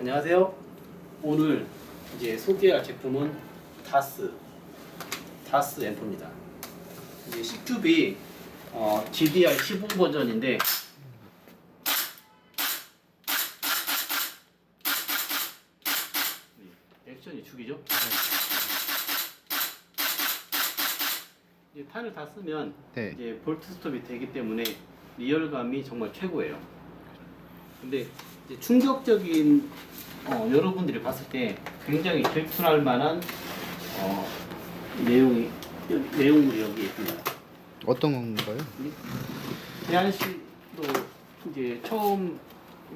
안녕하세요. 오늘 이제 소개할 제품은 다스 다스 앰프입니다. 이제 C큐비 어, GDR 15 버전인데 네, 액션이 죽이죠? 이제 탄을 다 쓰면 네. 이제 볼트 스톱이 되기 때문에 리얼감이 정말 최고예요. 근데 충격적인 어, 여러분들이 봤을 때 굉장히 질투할 만한 어, 내용이 내용물이 여기 있습니다. 어떤 건가요? 대한 씨도 이제 처음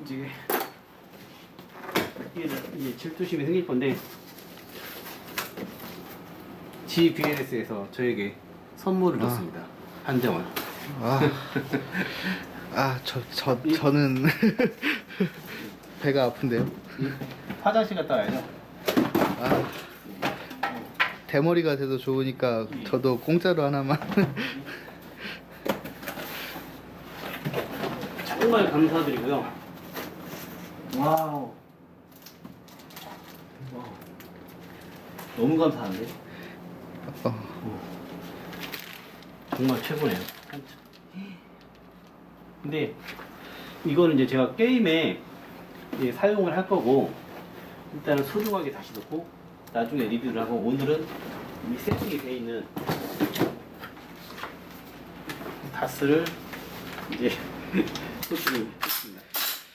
이제 이제 질투심이 생길 건데 GBLS에서 저에게 선물을 아. 줬습니다. 한정원. 아, 아, 저, 저, 저는 배가 아픈데요. 화장실 갔다 와야죠. 아, 대머리가 돼도 좋으니까 저도 공짜로 하나만. 정말 감사드리고요. 와우. 와우. 너무 감사한데? 어, 정말 최고네요. 근데 이거는 이제 제가 게임에 이제 사용을 할 거고 일단은 소중하게 다시 놓고 나중에 리뷰를 하고 오늘은 이 세팅이 돼 있는 다스를 이제 소진을 했습니다.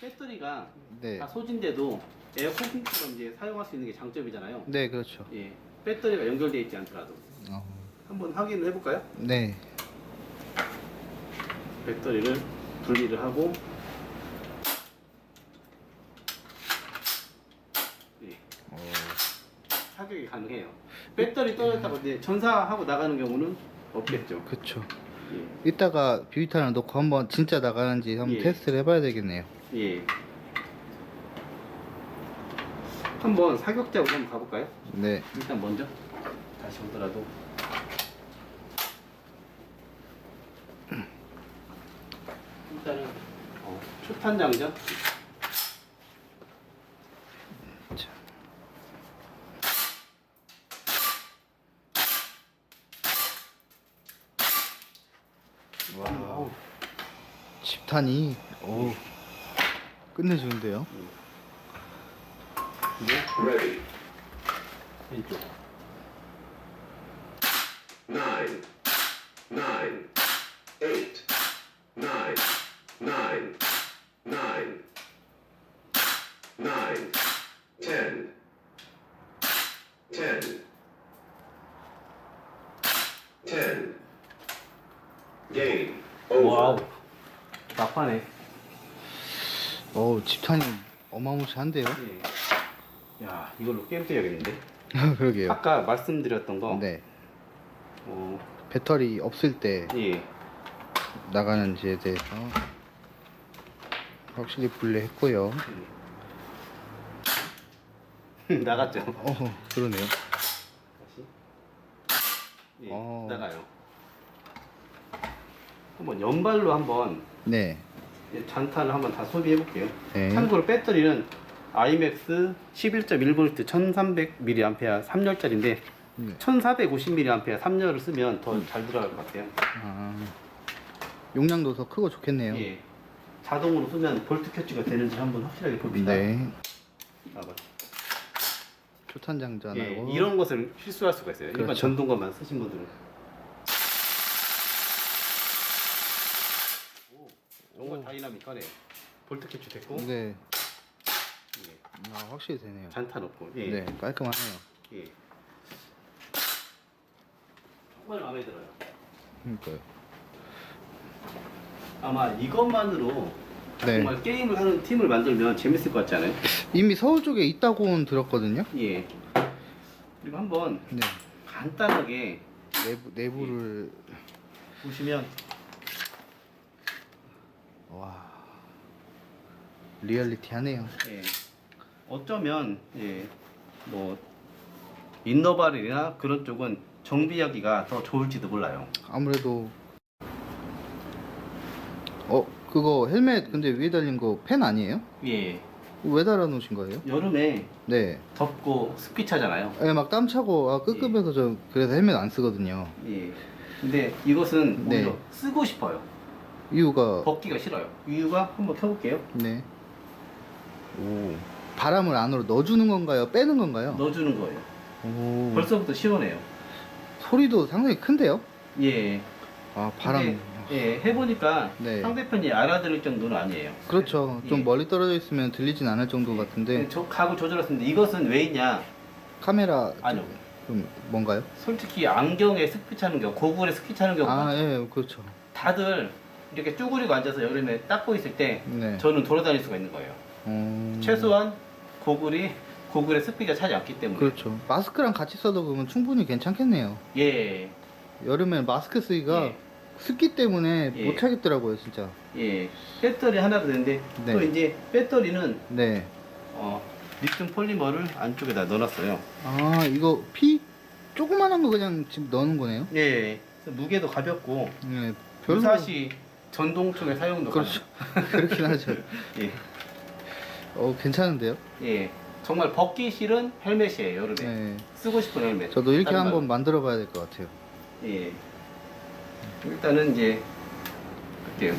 배터리가 네. 다 소진돼도 에어컨처럼 이제 사용할 수 있는 게 장점이잖아요. 네, 그렇죠. 예, 배터리가 연결되어 있지 않더라도 어, 한번 확인을 해볼까요? 네. 배터리를 분리를 하고 예, 어, 사격이 가능해요. 배터리 떨어졌다고 이제 전사하고 나가는 경우는 없겠죠. 그쵸. 예. 이따가 뷰이탄을 놓고 한번 진짜 나가는지 한번 예. 테스트를 해봐야 되겠네요. 예. 한번 사격작으로 한번 가볼까요? 네. 일단 먼저 다시 오더라도 일단은 어, 초탄 장전 와, 집탄이, 오, 끝내주는데요. Ready. Nine. Nine. Eight. Nine. Nine. 와우. 막판에 어우, 집탄이 어마무시한데요. 예. 야 이걸로 게임 뛰어야겠는데 그러게요. 아까 말씀드렸던 거 네. 어, 배터리 없을 때 예. 나가는지에 대해서 확실히 분리했고요. 나갔죠 어, 그러네요. 다시 예, 어. 나가요 한번 연발로 한번 네. 예, 잔탄을 한번 다 소비해 볼게요 네. 참고로 배터리는 imax 11.1V 1300mAh 3열짜리인데 네. 1450mAh 3열을 쓰면 더 잘 들어갈 것 같아요 아, 용량도 더 크고 좋겠네요. 예. 자동으로 쓰면 볼트 켜치가 되는지 한번 확실하게 봅니다 네. 봐봐. 초탄 예, 장전하고 이런 것을 실수할 수가 있어요 일반 그렇죠. 전동것만 쓰신 분들은 오, 정말 다이나믹하네 볼트 캡치 됐고 네. 예, 아, 확실히 되네요. 잔탄 없고 예. 네, 깔끔하네요. 예. 정말 마음에 들어요 그러니까요. 아마 이것만으로 네. 정말 게임을 하는 팀을 만들면 재밌을 것 같지 않아요? 이미 서울 쪽에 있다고는 들었거든요. 예 그리고 한번 네. 간단하게 내부 내부를 보시면 와 리얼리티하네요. 예, 어쩌면 예, 뭐 인너발이나 그런 쪽은 정비하기가 더 좋을지도 몰라요. 아무래도 어 그거 헬멧 근데 위에 달린 거 펜 아니에요? 예, 왜 달아 놓으신 거예요? 여름에 네. 덥고 습기 차잖아요. 예, 막 땀 차고 아, 끄급해서 저 그래서 헬멧 안 쓰거든요. 예. 근데 이것은 네. 오히려 쓰고 싶어요. 이유가 벗기가 싫어요. 이유가 한번 켜볼게요. 네. 오. 바람을 안으로 넣어주는 건가요? 빼는 건가요? 넣어주는 거예요. 오. 벌써부터 시원해요. 소리도 상당히 큰데요? 예. 아 바람. 근데, 예, 해보니까 네. 상대편이 알아들을 정도는 아니에요. 그렇죠. 좀 예. 멀리 떨어져 있으면 들리진 않을 정도 같은데 저 각을 조절했는데 이것은 왜 있냐? 카메라 아니요. 좀 뭔가요? 솔직히 안경에 습기 차는 경우, 고글에 습기 차는 경우 아, 예, 그렇죠. 다들 이렇게 쭈그리고 앉아서 여름에 닦고 있을 때 네. 저는 돌아다닐 수가 있는 거예요. 어... 최소한 고글이 고글에 습기가 차지 않기 때문에. 그렇죠. 마스크랑 같이 써도 그러면 충분히 괜찮겠네요. 예, 여름에 마스크 쓰기가 예. 습기 때문에 예. 못 차겠더라고요, 진짜. 예. 배터리 하나 더 되는데 네. 또 이제 배터리는 네. 어, 리튬 폴리머를 안쪽에다 넣어놨어요. 아, 이거 피 조그만한 거 그냥 지금 넣는 거네요? 예. 그래서 무게도 가볍고 네. 별로 유사시 전동총의 사용도 그렇죠. 그렇긴 하죠. 예. 어, 괜찮은데요? 예. 정말 벗기 싫은 헬멧이에요, 여름에. 네. 쓰고 싶은 헬멧. 저도 이렇게 다른 한번 만들어 봐야 될 것 같아요. 예. 일단은 이제 할게요.